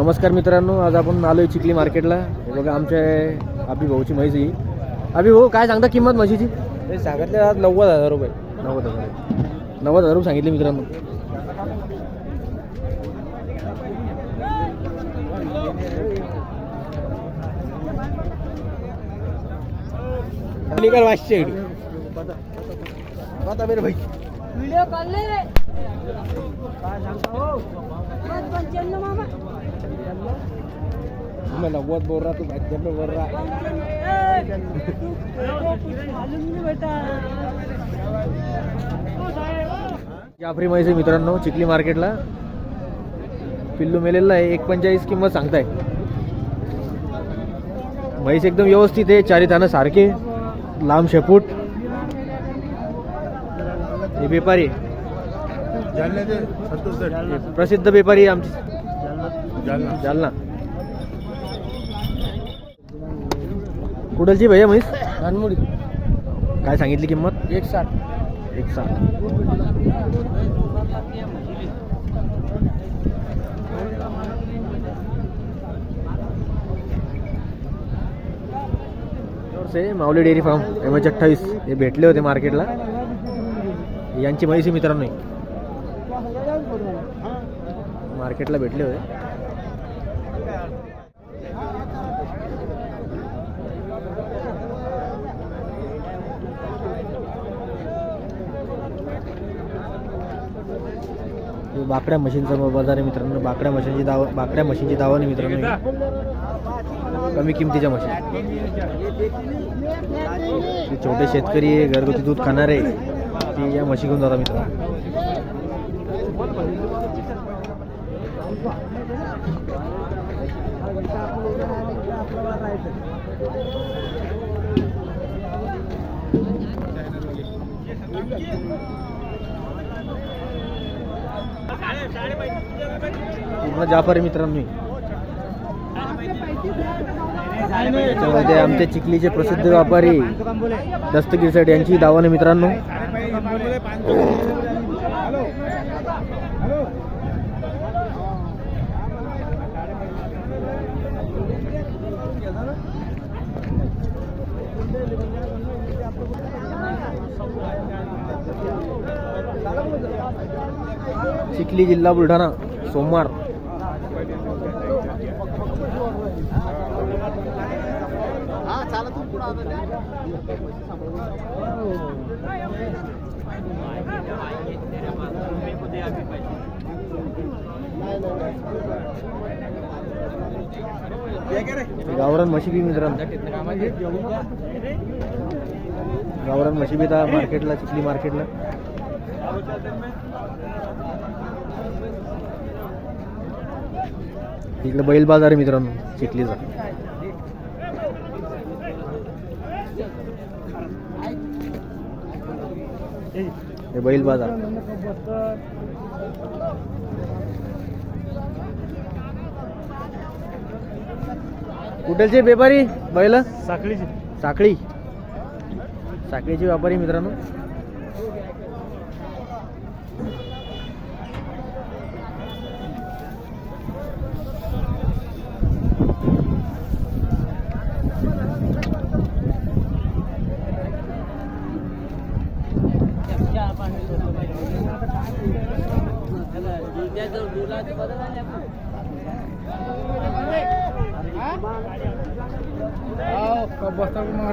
नमस्कार मित्रांनो आज आपण आलोय चिखली मार्केटला. हे बघा आमच्या अभि भाऊची म्हैस ही. अभि भाऊ काय सांगता किंमत म्हशीची? हे सांगितले आज नव्वद हजार रुपये. नव्वद हजार नव्वद हजार रुपये सांगितले मित्रांनो. निकाल वाचशे आता मेरे भाई. व्हिडिओ काढले रे. पाच पंच्याण्णव मामा नव्वद बोल रहा तू बोल जाफरी म्हैस आहे मित्रांनो चिखली मार्केटला. पिल्लू मेलेला आहे एक पंचाळीस किंमत सांगताय. म्हैस एकदम व्यवस्थित आहे चारी थानं सारखे लांब शेपूट. हे व्यापारी प्रसिद्ध व्यापारी आमचे. जालना. जालना. कुडलची भैया म्हैस? धानमुडी. काय सांगितली किंमत? एक साठ एक सात से Mauli dairy farm M H अठ्ठावीस. हे भेटले होते मार्केटला. यांची म्हैसी मित्रांनो. मार्केटला भेटले होते. बाकड्या मशीनचा बाजार आहे मित्रांनो. बाकड्या मशीनची दाव बाकड्या मशीनची दावा नाही मित्रांनो कमी किमतीच्या मशीन. छोटे शेतकरी आहे, घरगुती दूध खाणारे. ते या म्हशी घेऊन जातात मित्रांनो. पूर्ण जाफर मित्रांनो. त्याच्यामध्ये आमच्या चिखलीचे प्रसिद्ध व्यापारी दस्तगीर साहेब यांची दावाने मित्रांनो. चिखली जिल्हा बुलढाणा सोमवार गावरान म्हशी बी मित्रांनो. गावरान म्हशी बी मार्केटला चिखली मार्केटला. इकडे बैल बाजार आहे मित्रांनो चिखलीचा. हे बैल बाजार. कुठलचे व्यापारी बैल? साखळीची. साखळी. साखळीचे व्यापारी मित्रांनो. बसता मग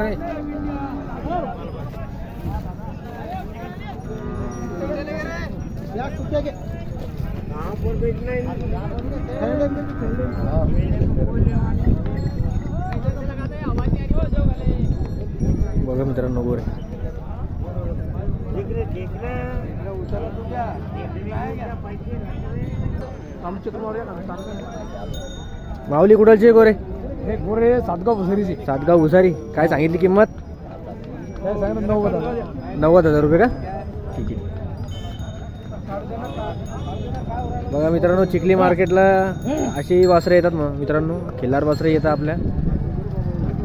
बघा मित्रांनो गोरे आमचे तुम्हाला माऊली कुठलचे गोरे? हे गोरे सातगाव भुसरीचे. सातगाव भुसारी. काय सांगितली किंमत? नव्वद हजार. नव्वद हजार रुपये का? ठीक आहे. बघा मित्रांनो चिखली मार्केटला अशी वासरं येतात मग मित्रांनो. खिल्लार वासरं येतात आपल्या.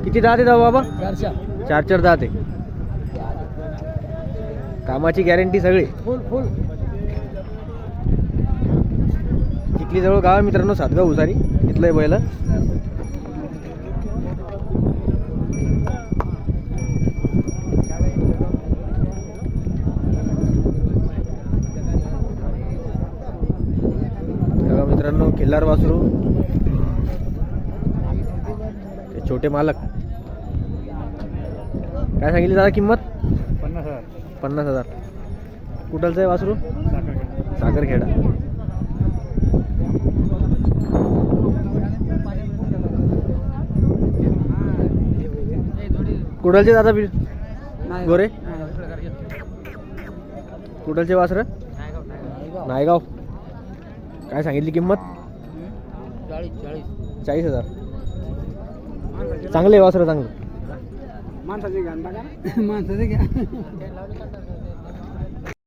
किती दात येतात बाबा? चारशे चार चार दात आहे. कामाची गॅरंटी सगळी. फुल फुल चिखलीजवळ गाव आहे मित्रांनो सातगाव उसारी तिथलं आहे बैल. मित्रांनो किल्लार वासरू. छोटे मालक. काय सांगितली दादा किंमत? पन्नास हजार. पन्नास हजार. कुठलचं आहे वासरू? सागरखेडा कुठलचे दादा बिल गोरे? कुठलचे वासर? नायगाव. काय सांगितली किंमत? चाळीस हजार. चांगले वासर चांगलं. माणसाचे घ्या माणसाचे घ्या